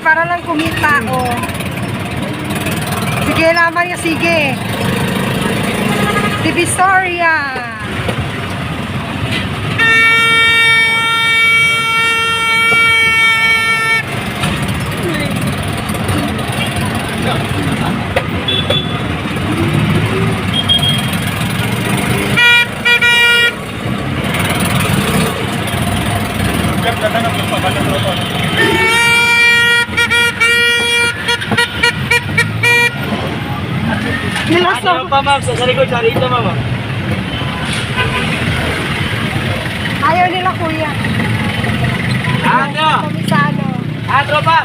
para lang kumita, oh. Sige naman niya, sige. Divisoria. Nilaso. Ano pa ma'am? Sa likod, sa rito ma'am. Ayaw nila, kuya. Ito. Komisano. Ah, tropa.